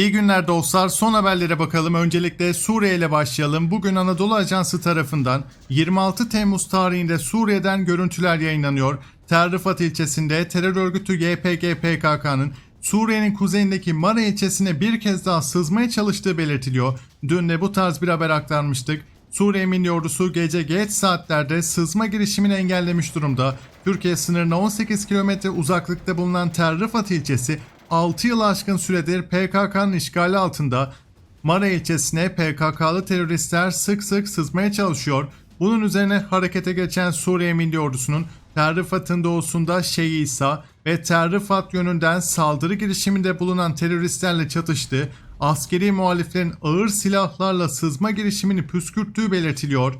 İyi günler dostlar. Son haberlere bakalım. Öncelikle Suriye ile başlayalım. Bugün Anadolu Ajansı tarafından 26 Temmuz tarihinde Suriye'den görüntüler yayınlanıyor. Tel Rifat ilçesinde terör örgütü YPG PKK'nın Suriye'nin kuzeyindeki Mara ilçesine bir kez daha sızmaya çalıştığı belirtiliyor. Dün de bu tarz bir haber aktarmıştık. Suriye Milli Ordusu gece geç saatlerde sızma girişimini engellemiş durumda. Türkiye sınırına 18 kilometre uzaklıkta bulunan Tel Rifat ilçesi 6 yıl aşkın süredir PKK'nın işgali altında. Mara ilçesine PKK'lı teröristler sık sık sızmaya çalışıyor. Bunun üzerine harekete geçen Suriye Milli Ordusu'nun Tel Rifat'ın doğusunda Şeyh İsa ve Tel Rifat yönünden saldırı girişiminde bulunan teröristlerle çatıştı. Askeri muhaliflerin ağır silahlarla sızma girişimini püskürttüğü belirtiliyor.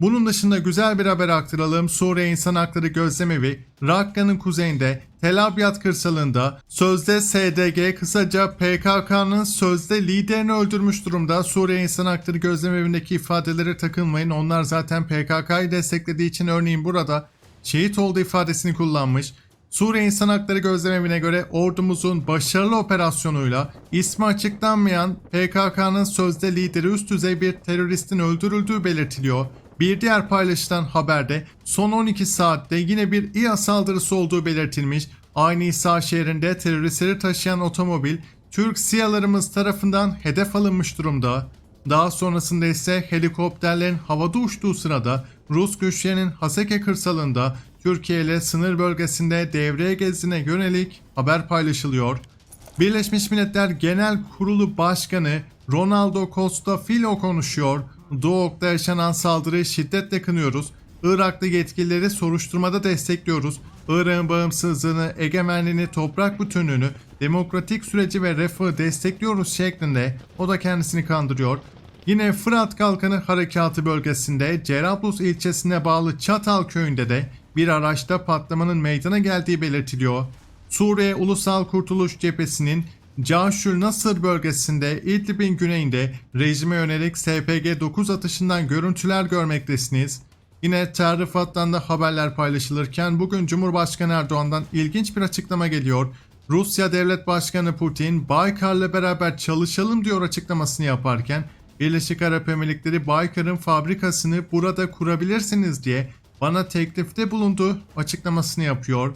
Bunun dışında güzel bir haber aktaralım. Suriye İnsan Hakları Gözlemevi, Rakka'nın kuzeyinde Tel Abyad kırsalında sözde SDG kısaca PKK'nın sözde liderini öldürmüş durumda. Suriye İnsan Hakları Gözlemevi'ndeki ifadelere takılmayın. Onlar zaten PKK'yı desteklediği için örneğin burada şehit olduğu ifadesini kullanmış. Suriye İnsan Hakları Gözlemevi'ne göre ordumuzun başarılı operasyonuyla ismi açıklanmayan PKK'nın sözde lideri üst düzey bir teröristin öldürüldüğü belirtiliyor. Bir diğer paylaşılan haberde son 12 saatte yine bir İHA saldırısı olduğu belirtilmiş. Aynı İsa şehrinde teröristleri taşıyan otomobil Türk SİHA'larımız tarafından hedef alınmış durumda. Daha sonrasında ise helikopterlerin havada uçtuğu sırada Rus güçlerinin Haseke kırsalında Türkiye ile sınır bölgesinde devreye gezine yönelik haber paylaşılıyor. Birleşmiş Milletler Genel Kurulu Başkanı Ronaldo Costa Filo konuşuyor. Doğuk'ta yaşanan saldırıyı şiddetle kınıyoruz. Iraklı yetkilileri soruşturmada destekliyoruz. Irak'ın bağımsızlığını, egemenliğini, toprak bütünlüğünü, demokratik süreci ve refahı destekliyoruz şeklinde o da kendisini kandırıyor. Yine Fırat Kalkanı Harekatı bölgesinde Cerablus ilçesine bağlı Çatal köyünde de bir araçta patlamanın meydana geldiği belirtiliyor. Suriye Ulusal Kurtuluş Cephesi'nin Caşül Nasır bölgesinde İdlib'in güneyinde rejime yönelik SPG-9 atışından görüntüler görmektesiniz. Yine Tel Rifat'tan da haberler paylaşılırken bugün Cumhurbaşkanı Erdoğan'dan ilginç bir açıklama geliyor. Rusya Devlet Başkanı Putin Baykar'la beraber çalışalım diyor açıklamasını yaparken Birleşik Arap Emirlikleri Baykar'ın fabrikasını burada kurabilirsiniz diye bana teklifte bulundu açıklamasını yapıyor.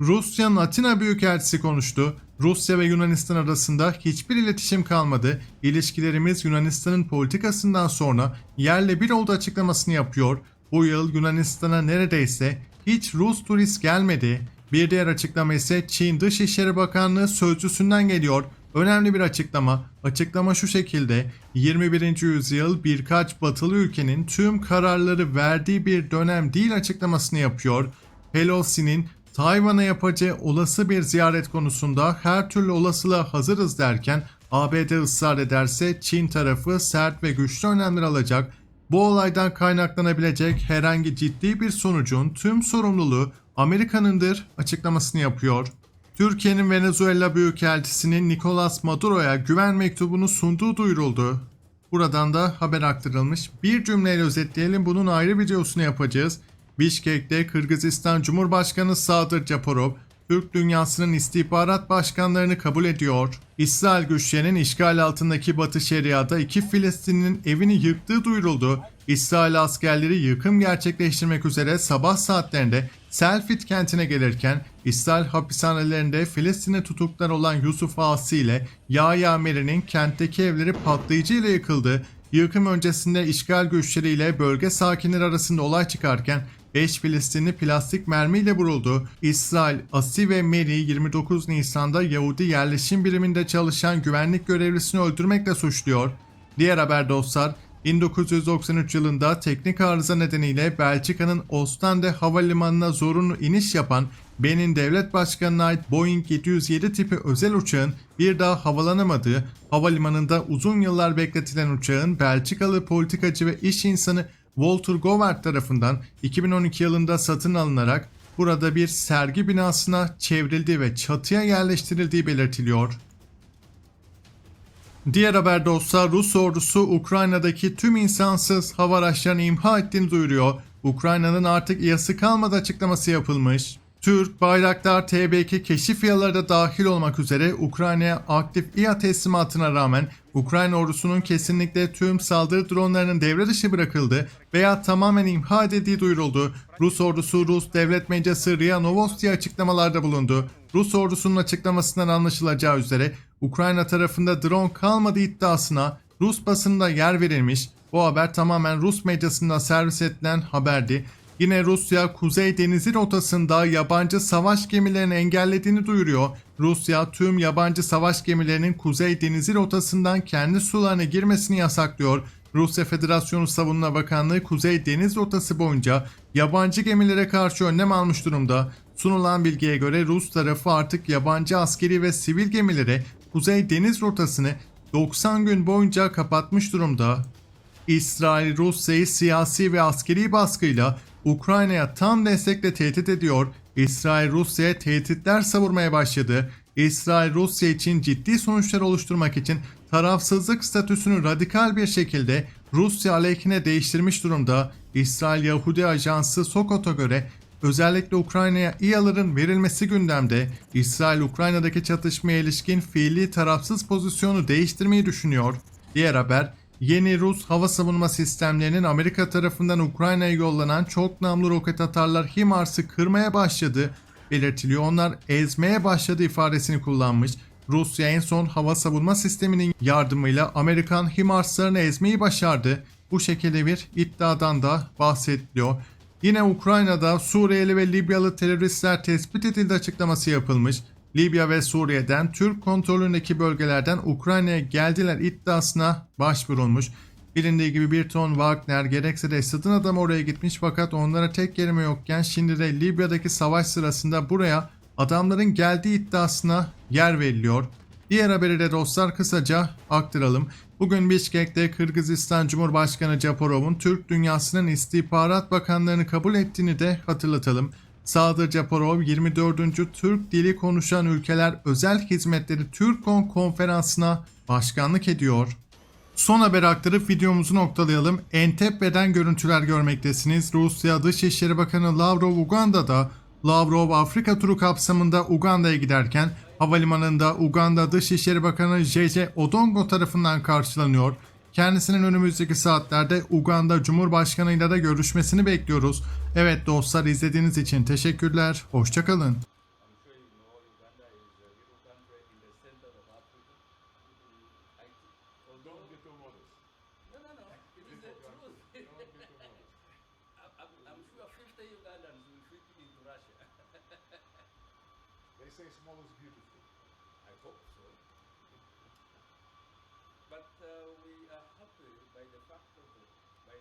Rusya'nın Atina Büyükelçisi konuştu. Rusya ve Yunanistan arasında hiçbir iletişim kalmadı. İlişkilerimiz Yunanistan'ın politikasından sonra yerle bir oldu açıklamasını yapıyor. Bu yıl Yunanistan'a neredeyse hiç Rus turist gelmedi. Bir diğer açıklama ise Çin Dışişleri Bakanlığı sözcüsünden geliyor. Önemli bir açıklama. Açıklama şu şekilde. 21. yüzyıl birkaç batılı ülkenin tüm kararları verdiği bir dönem değil açıklamasını yapıyor. Pelosi'nin Tayvan'a yapacağı olası bir ziyaret konusunda her türlü olasılığa hazırız derken ABD ısrar ederse Çin tarafı sert ve güçlü önlemler alacak. Bu olaydan kaynaklanabilecek herhangi ciddi bir sonucun tüm sorumluluğu Amerika'nındır açıklamasını yapıyor. Türkiye'nin Venezuela Büyükelçisi'nin Nicolas Maduro'ya güven mektubunu sunduğu duyuruldu. Buradan da haber aktarılmış. Bir cümleyle özetleyelim bunun ayrı videosunu yapacağız. Bişkek'te Kırgızistan Cumhurbaşkanı Sadır Japarov, Türk dünyasının istihbarat başkanlarını kabul ediyor. İsrail güçlerinin işgal altındaki Batı Şeria'da iki Filistinlinin evini yıktığı duyuruldu. İsrail askerleri yıkım gerçekleştirmek üzere sabah saatlerinde Selfit kentine gelirken İsrail hapishanelerinde Filistin'e tutuklar olan Yusuf Asi ile Yahya Meri'nin kentteki evleri patlayıcı ile yıkıldı. Yıkım öncesinde işgal güçleriyle bölge sakinleri arasında olay çıkarken 5 Filistinli plastik mermiyle vuruldu. İsrail, Asi ve Meri 29 Nisan'da Yahudi yerleşim biriminde çalışan güvenlik görevlisini öldürmekle suçluyor. Diğer haber dostlar, 1993 yılında teknik arıza nedeniyle Belçika'nın Ostende havalimanına zorunlu iniş yapan Benin Devlet Başkanı'na ait Boeing 707 tipi özel uçağın bir daha havalanamadığı, havalimanında uzun yıllar bekletilen uçağın Belçikalı politikacı ve iş insanı Walter Govert tarafından 2012 yılında satın alınarak burada bir sergi binasına çevrildiği ve çatıya yerleştirildiği belirtiliyor. Diğer haber dostlar Rus ordusu Ukrayna'daki tüm insansız hava araçlarını imha ettiğini duyuruyor. Ukrayna'nın artık İHA'sı kalmadı açıklaması yapılmış. Türk, Bayraktar, TB2 keşif yaları da dahil olmak üzere Ukrayna'ya aktif İHA teslimatına rağmen Ukrayna ordusunun kesinlikle tüm saldırı dronlarının devre dışı bırakıldı veya tamamen imha edildiği duyuruldu. Rus ordusu Rus devlet medyası RIA Novosti açıklamalarda bulundu. Rus ordusunun açıklamasından anlaşılacağı üzere Ukrayna tarafında drone kalmadı iddiasına Rus basında yer verilmiş. Bu haber tamamen Rus medyasında servis edilen haberdi. Yine Rusya Kuzey Denizi rotasında yabancı savaş gemilerini engellediğini duyuruyor. Rusya tüm yabancı savaş gemilerinin Kuzey Denizi rotasından kendi sularına girmesini yasaklıyor. Rusya Federasyonu Savunma Bakanlığı Kuzey Deniz rotası boyunca yabancı gemilere karşı önlem almış durumda. Sunulan bilgiye göre Rus tarafı artık yabancı askeri ve sivil gemilere Kuzey Deniz rotasını 90 gün boyunca kapatmış durumda. İsrail Rusya'yı siyasi ve askeri baskıyla Ukrayna'ya tam destekle tehdit ediyor. İsrail Rusya'ya tehditler savurmaya başladı. İsrail Rusya için ciddi sonuçlar oluşturmak için tarafsızlık statüsünü radikal bir şekilde Rusya aleyhine değiştirmiş durumda. İsrail Yahudi Ajansı Sokot'a göre özellikle Ukrayna'ya İHA'ların verilmesi gündemde. İsrail Ukrayna'daki çatışmaya ilişkin fiili tarafsız pozisyonu değiştirmeyi düşünüyor. Diğer haber Yeni Rus hava savunma sistemlerinin Amerika tarafından Ukrayna'ya yollanan çok namlu roket atarlar HIMARS'ı kırmaya başladı belirtiliyor. Onlar ezmeye başladı ifadesini kullanmış. Rusya en son hava savunma sisteminin yardımıyla Amerikan HIMARS'larını ezmeyi başardı. Bu şekilde bir iddiadan da bahsediliyor. Yine Ukrayna'da Suriyeli ve Libyalı teröristler tespit edildi açıklaması yapılmış. Libya ve Suriye'den Türk kontrolündeki bölgelerden Ukrayna'ya geldiler iddiasına başvurulmuş. Bilindiği gibi bir ton Wagner gerekse de Esad'ın adamı oraya gitmiş fakat onlara tek kelime yokken şimdi de Libya'daki savaş sırasında buraya adamların geldiği iddiasına yer veriliyor. Diğer haberi de dostlar kısaca aktaralım. Bugün Bişkek'te Kırgızistan Cumhurbaşkanı Japarov'un Türk dünyasının istihbarat bakanlarını kabul ettiğini de hatırlatalım. Sadır Japarov 24. Türk Dili Konuşan Ülkeler Özel Hizmetleri Türkon konferansına başkanlık ediyor. Son haber aktarıp videomuzu noktalayalım. Entebbe'den görüntüler görmektesiniz. Rusya Dışişleri Bakanı Lavrov Uganda'da, Lavrov Afrika turu kapsamında Uganda'ya giderken havalimanında Uganda Dışişleri Bakanı JJ Odongo tarafından karşılanıyor. Kendisinin önümüzdeki saatlerde Uganda Cumhurbaşkanıyla da görüşmesini bekliyoruz. Evet dostlar izlediğiniz için teşekkürler. Hoşçakalın.